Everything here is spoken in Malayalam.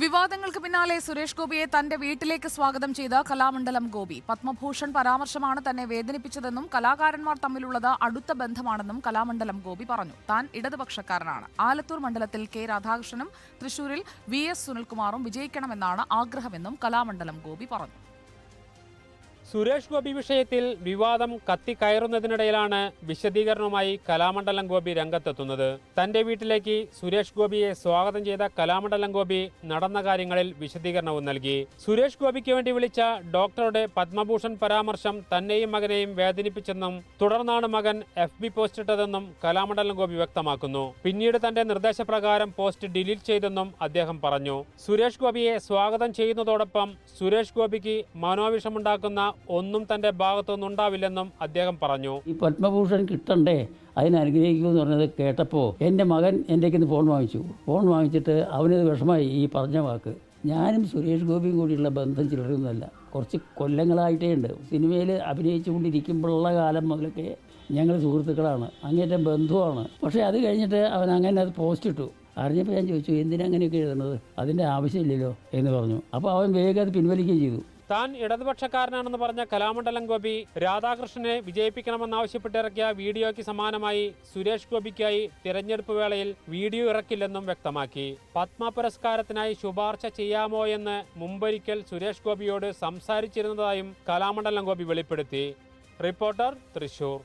വിവാദങ്ങൾക്ക് പിന്നാലെ സുരേഷ് ഗോപിയെ തന്റെ വീട്ടിലേക്ക് സ്വാഗതം ചെയ്ത കലാമണ്ഡലം ഗോപി. പത്മഭൂഷൺ പരാമർശമാണ് തന്നെ വേദനിപ്പിച്ചതെന്നും കലാകാരന്മാർ തമ്മിലുള്ളത് അടുത്ത ബന്ധമാണെന്നും കലാമണ്ഡലം ഗോപി പറഞ്ഞു. താൻ ഇടതുപക്ഷക്കാരനാണ്. ആലത്തൂർ മണ്ഡലത്തിൽ കെ രാധാകൃഷ്ണനും തൃശൂരിൽ വി എസ് സുനിൽകുമാറും വിജയിക്കണമെന്നാണ് ആഗ്രഹമെന്നും കലാമണ്ഡലം ഗോപി പറഞ്ഞു. സുരേഷ് ഗോപി വിഷയത്തിൽ വിവാദം കത്തിക്കയറുന്നതിനിടയിലാണ് വിശദീകരണവുമായി കലാമണ്ഡലം ഗോപി രംഗത്തെത്തുന്നത്. തന്റെ വീട്ടിലേക്ക് സുരേഷ് ഗോപിയെ സ്വാഗതം ചെയ്ത കലാമണ്ഡലം ഗോപി നടന്ന കാര്യങ്ങളിൽ വിശദീകരണവും നൽകി. സുരേഷ് ഗോപിക്ക് വേണ്ടി വിളിച്ച ഡോക്ടറുടെ പത്മഭൂഷൺ പരാമർശം തന്നെയും മകനെയും വേദനിപ്പിച്ചെന്നും തുടർന്നാണ് മകൻ എഫ് ബി പോസ്റ്റ് ഇട്ടതെന്നും കലാമണ്ഡലം ഗോപി വ്യക്തമാക്കുന്നു. പിന്നീട് തന്റെ നിർദ്ദേശപ്രകാരം പോസ്റ്റ് ഡിലീറ്റ് ചെയ്തെന്നും അദ്ദേഹം പറഞ്ഞു. സുരേഷ് ഗോപിയെ സ്വാഗതം ചെയ്യുന്നതോടൊപ്പം സുരേഷ് ഗോപിക്ക് മനോവിഷമുണ്ടാക്കുന്ന ഒന്നും തന്റെ ഭാഗത്തുനിന്നുണ്ടാവില്ലെന്നും അദ്ദേഹം പറഞ്ഞു. ഈ പത്മഭൂഷൺ കിട്ടണ്ടേ? അതിനെ അനുഗ്രഹിക്കൂ എന്ന് പറഞ്ഞത് കേട്ടപ്പോൾ എന്റെ മകൻ എന്റെ ഫോൺ വാങ്ങിച്ചു. ഫോൺ വാങ്ങിച്ചിട്ട് അവനത് വിഷമായി ഈ പറഞ്ഞ വാക്ക്. ഞാനും സുരേഷ് ഗോപിയും കൂടിയുള്ള ബന്ധം ചിലരൊന്നുമല്ല. കുറച്ച് കൊല്ലങ്ങളായിട്ടേ ഉണ്ട്. സിനിമയിൽ അഭിനയിച്ചുകൊണ്ടിരിക്കുമ്പോഴുള്ള കാലം മുതലൊക്കെ ഞങ്ങൾ സുഹൃത്തുക്കളാണ്. അങ്ങേറ്റം ബന്ധുവാണ്. പക്ഷേ അത് കഴിഞ്ഞിട്ട് അവൻ അങ്ങനെ അത് പോസ്റ്റ് ഇട്ടു. അറിഞ്ഞപ്പോൾ ഞാൻ ചോദിച്ചു എന്തിനങ്ങനെയൊക്കെ എഴുതുന്നത്? അതിന്റെ ആവശ്യമില്ലല്ലോ? എന്ന് പറഞ്ഞു. അപ്പോൾ അവൻ വേഗം അത് പിൻവലിക്കുകയും ചെയ്തു. താൻ ഇടതുപക്ഷക്കാരനാണെന്ന് പറഞ്ഞ കലാമണ്ഡലം ഗോപി രാധാകൃഷ്ണനെ വിജയിപ്പിക്കണമെന്നാവശ്യപ്പെട്ടിറക്കിയ വീഡിയോയ്ക്ക് സമാനമായി സുരേഷ് ഗോപിക്കായി തിരഞ്ഞെടുപ്പ് വേളയിൽ വീഡിയോ ഇറക്കില്ലെന്നും വ്യക്തമാക്കി. പത്മ പുരസ്കാരത്തിനായി ശുപാർശ ചെയ്യാമോ എന്ന് മുമ്പൊരിക്കൽ സുരേഷ് ഗോപിയോട് സംസാരിച്ചിരുന്നതായും കലാമണ്ഡലം ഗോപി വെളിപ്പെടുത്തി. റിപ്പോർട്ടർ തൃശൂർ.